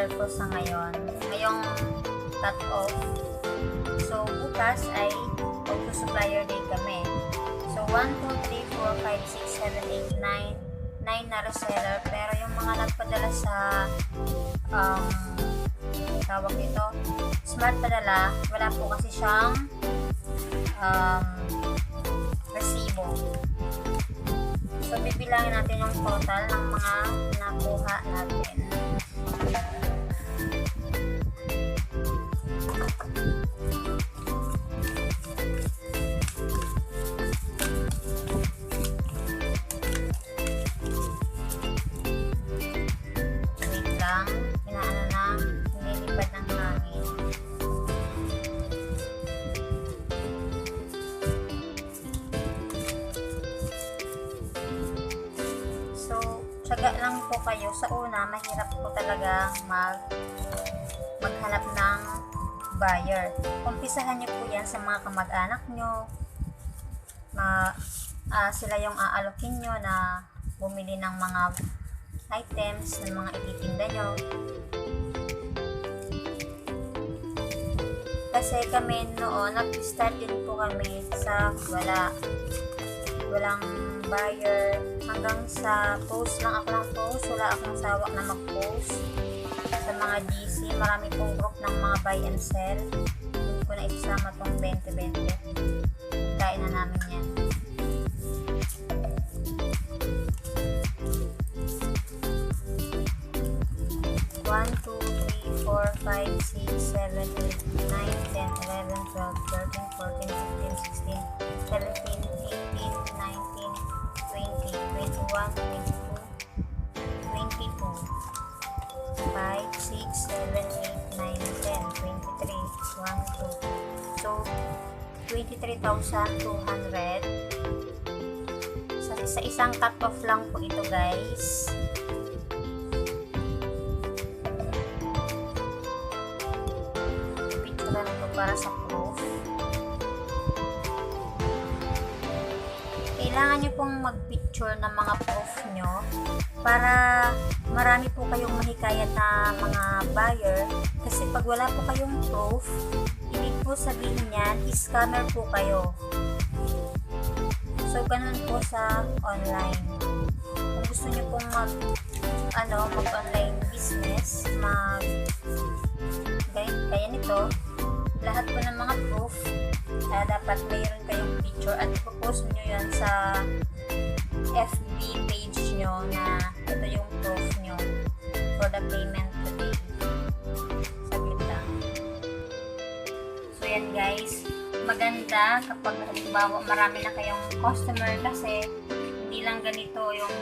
reseller ko sa ngayon. Ngayong cut-off. So, bukas ay auto-supplier day kami. So, 1, 2, 3, 4, 5, 6, 7, 8, 9. 9 na reseller. Pero yung mga nagpadala sa um, tawag dito, smart padala, wala po kasi siyang um, resibo. So, bibilangin natin yung total ng mga nakuha natin. Kayo. Sa una, mahirap po talaga mag maghanap ng buyer. Umpisahan niyo po yan sa mga kamag-anak nyo. Ma, ah, sila yung aalokin nyo na bumili ng mga items ng mga ititinda nyo. Kasi kami noon, nag-start din po kami sa wala. Walang buyer. Hanggang sa post lang ako ng post. Wala akong sawa na mag-post. Sa mga GC, marami pong group ng mga buy and sell. Hindi ko na isama tong 20-20. Kain na namin yan. One, two, three, four, five, six, seven, eight, nine, 1,200. Sa, sa isang cut off lang po ito guys. Picture na para sa proof. Kailangan nyo pong mag-picture ng mga proof nyo para marami po kayong mahikayat na mga buyer kasi pag wala po kayong proof, hindi po sabihin niyan, scammer po kayo. So, ganun po sa online. Kung gusto nyo pong mag, ano, mag-online business, mag gaya, gaya nito, lahat po ng mga proof, uh, dapat mayroon kayong picture at ipopost nyo yan sa FB page nyo na ito yung proof nyo for the payment today. Guys, maganda kapag halimbawa marami na kayong customer kasi hindi lang ganito yung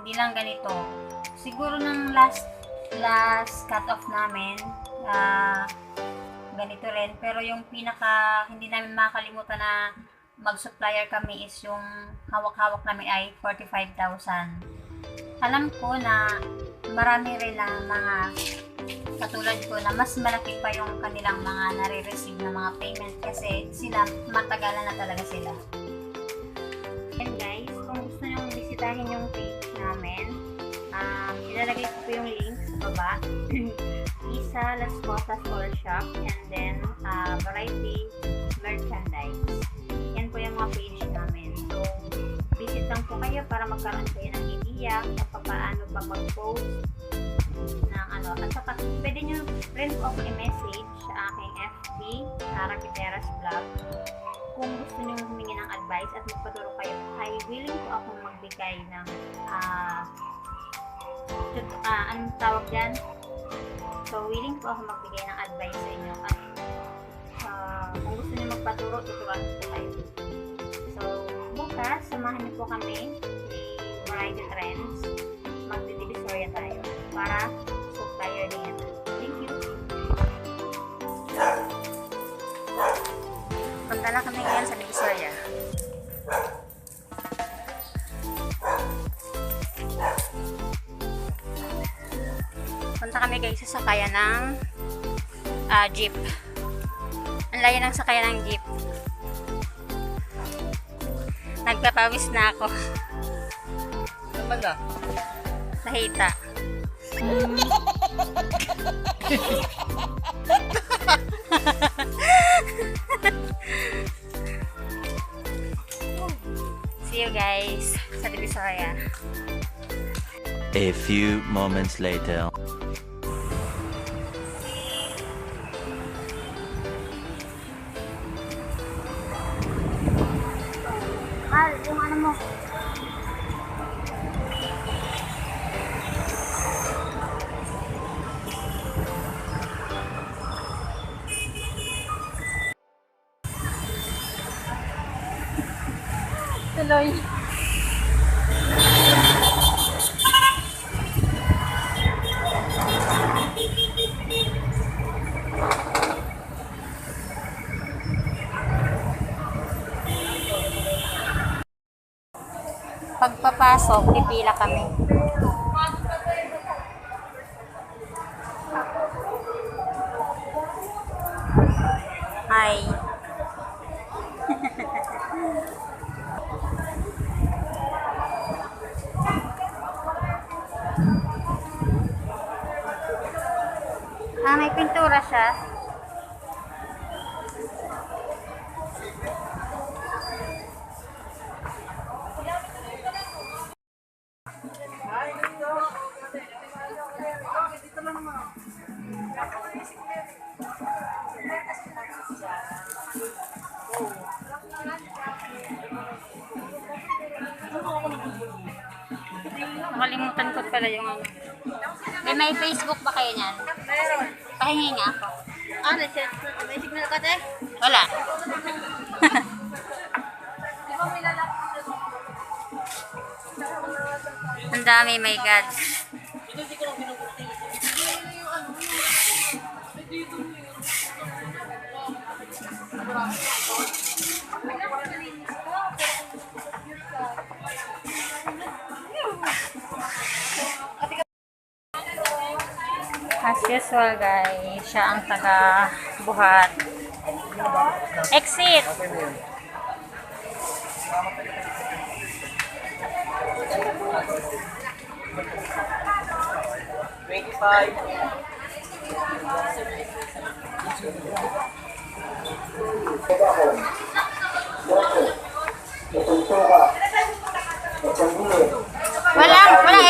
hindi lang ganito. Siguro ng last last cut off namin ah, ganito rin. Pero yung pinaka hindi namin makakalimutan na mag-supplier kami is yung hawak-hawak namin ay 45,000 alam ko na marami rin na mga katulad ko na mas malaki pa yung kanilang mga nare-receive na mga payment kasi sila matagalan na talaga sila. And guys kung gusto nyo bisitahin yung page namin um, ilalagay ko po yung link baba. Isa Las Cosas Store Shop and then uh, Variety Merchandise. Yan po yung mga page namin. So visit lang po kayo para magkaroon kayo ng idea kung paano pa mag-post ng ano. At saka, pwede nyo rin po ako i-message sa aking FB, Sara Piteras Vlog. Kung gusto nyo humingi ng advice at magpaturo kayo, ay willing po ako magbigay ng ah tut- ah, anong tawag dyan? So, willing po ako magbigay ng advice sa inyo. At ah, kung gusto niyo magpaturo, tuturuan ko kayo. So, bukas, samahan niyo po kami si Variety Trends. Magdidivisoria tayo para so tayo din. Thank you. Punta na kami ngayon sa Divisoria. Punta kami guys sa sakayan ng ah, jeep. Ang layo ng sakayan ng jeep. Nagpapawis na ako. Banda. Nahita. See you guys sa. A few moments later. Tuloy. Pagpapasok, pipila kami. Ah, may pintura siya. Nakalimutan ko pala yung ano. May, may Facebook ba kayo niyan? Meron. Pahingi nga ako. Ah, may may signal ka, te? Wala. Ang dami, my God. As usual guys, siya ang taga buhat. Exit! Twenty-five. Walang, walang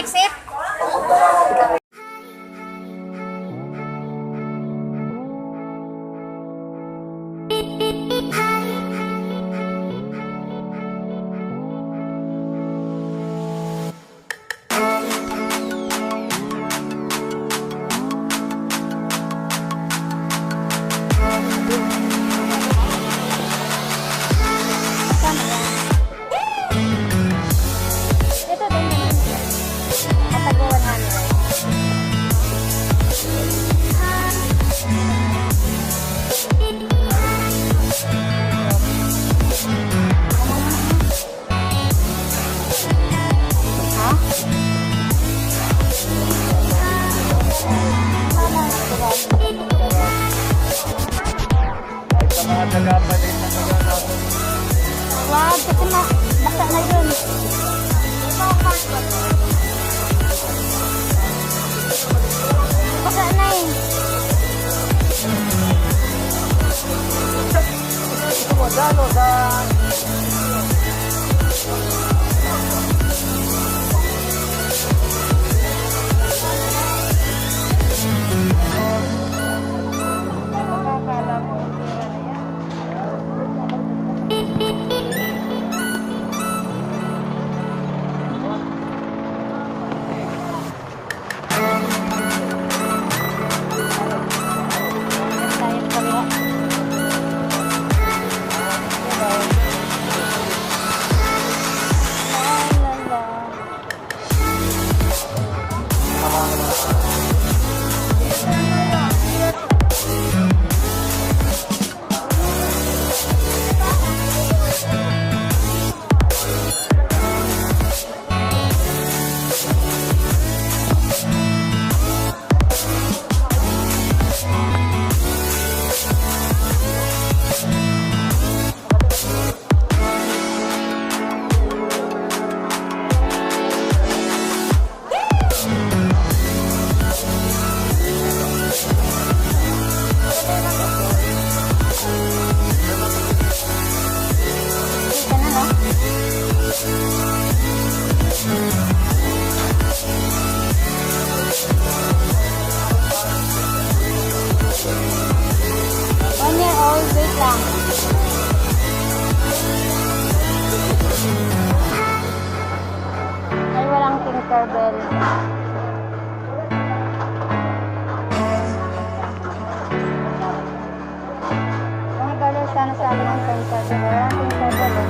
sana sa amin ang Tinkerbell. Walang Tinkerbell eh.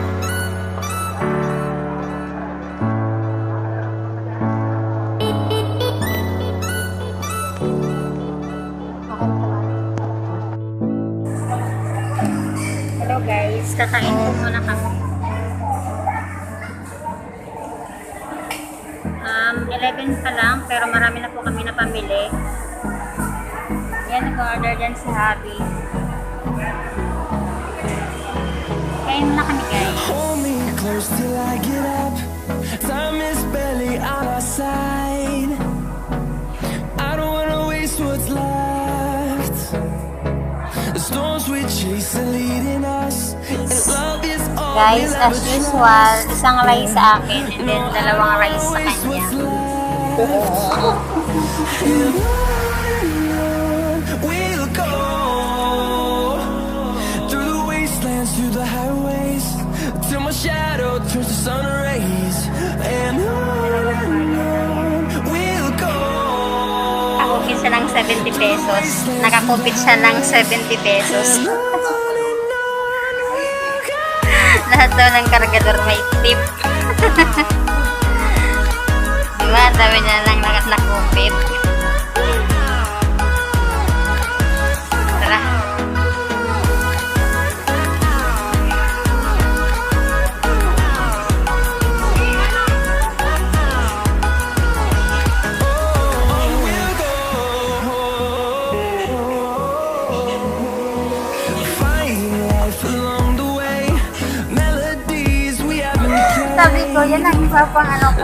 Okay naman. Hello guys, kakain po muna kami. Um, 11 pa lang, pero marami na po kami na pamili. Yan, nag-order dyan si Habi. Kain muna kami guys. Hold me close till I get up. Time is barely on our side. I don't wanna waste what's left. The storms we chase are leading us, and love is all Guys, as usual, isang rice sa akin and then dalawang rice sa kanya. 70 pesos. Nakakupit siya ng 70 pesos. Lahat daw ng kargador may tip. diba? Dami niya lang nakat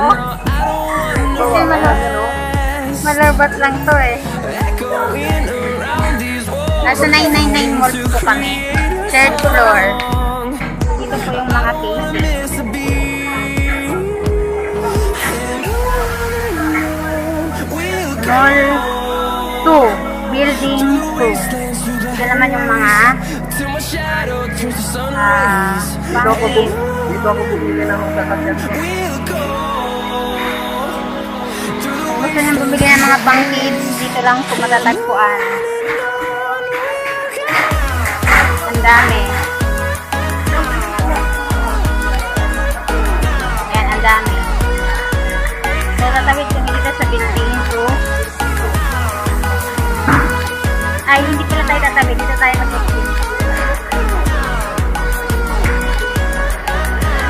ko. Kasi malaro. Malarbat lang to eh. Nasa 999 mall po kami. Third floor. Dito po yung mga cases. Mall 2. Building 2. Wastelands through the Ito naman yung mga ah, pang-kids. Dito ako bumili ng sasakyan. Gusto nyo bumili ng mga pang-kids, dito lang po matatagpuan. Ang dami. Ayan, ang dami. So, kami dito sa building 2. Ay, hindi pala tayo tatawid. Dito tayo mag-exit.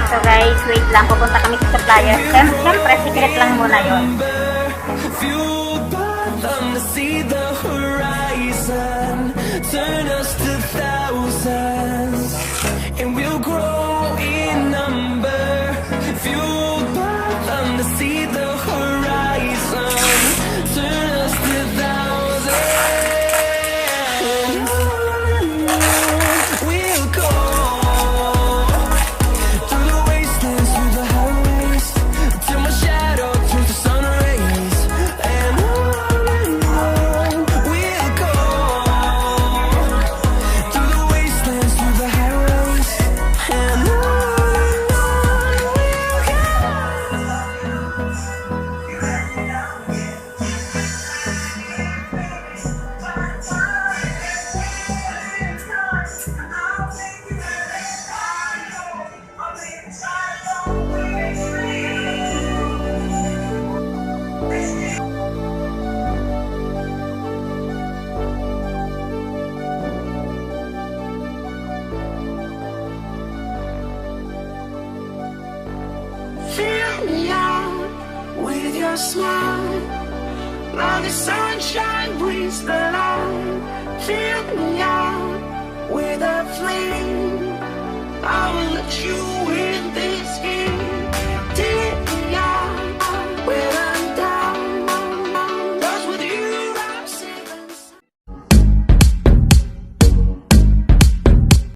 So guys, wait lang. Pupunta kami sa supplier. Siyem- Siyempre, secret lang muna yon. Fueled by them to see the horizon, turn us to thousands, a smile. Now the sunshine brings the light. Fill me out with a flame. I will let you in this game.